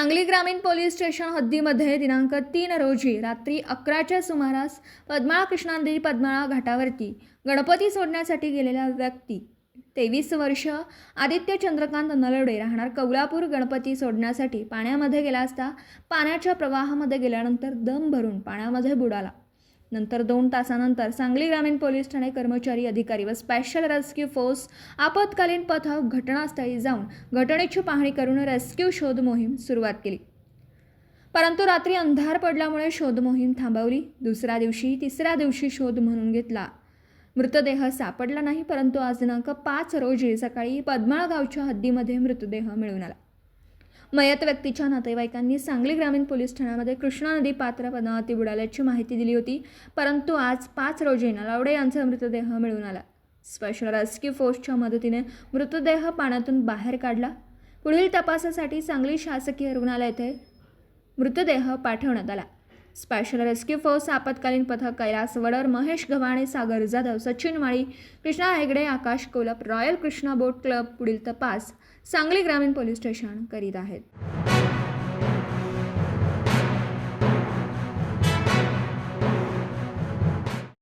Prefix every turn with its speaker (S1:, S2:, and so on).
S1: सांगली ग्रामीण police station हद्दीमध्ये दिनांक तीन रोजी रात्री अकराच्या सुमारास पद्माळा कृष्णांदी पद्माळा घाटावरती गणपती सोडण्यासाठी गेलेल्या व्यक्ती तेवीस वर्ष आदित्य चंद्रकांत नलवडे राहणार कौलापूर गणपती सोडण्यासाठी पाण्यामध्ये गेला असता पाण्याच्या प्रवाहामध्ये गेल्यानंतर दम भरून पाण्यामध्ये बुडाला. नंतर दोन तासानंतर सांगली ग्रामीण पोलीस ठाणे कर्मचारी अधिकारी व स्पेशल रेस्क्यू फोर्स आपत्कालीन पथक घटनास्थळी जाऊन घटनेची पाहणी करून रेस्क्यू शोध मोहीम सुरुवात केली. परंतु रात्री अंधार पडल्यामुळे शोध मोहीम थांबवली. दुसऱ्या दिवशी तिसऱ्या दिवशी शोध म्हणून घेतला. मृतदेह सापडला नाही परंतु आज दिनांक पाच रोजी सकाळी पद्माळ गावच्या हद्दीमध्ये मृतदेह मिळून आला. मयत व्यक्तीच्या नातेवाईकांनी सांगली ग्रामीण पोलीस ठाण्यामध्ये कृष्णा नदी पात्र पदावरती बुडाल्याची माहिती दिली होती. परंतु आज पाच रोजी नलावडे यांचा मृतदेह मिळून आला. स्पेशल रेस्क्यू फोर्सच्या मदतीने मृतदेह पाण्यातून बाहेर काढला. पुढील तपासासाठी सांगली शासकीय रुग्णालय येथे मृतदेह पाठवण्यात आला. स्पेशल रेस्क्यू फोर्स आपत्कालीन पथक Kailas Wadar Mahesh Gavhane Sagar Jadhav Sachin Mali Krishna Hegde Akash Kolap royal Krishna boat club पुढील तपास सांगली ग्रामीण पोलीस स्टेशन करीत आहेत.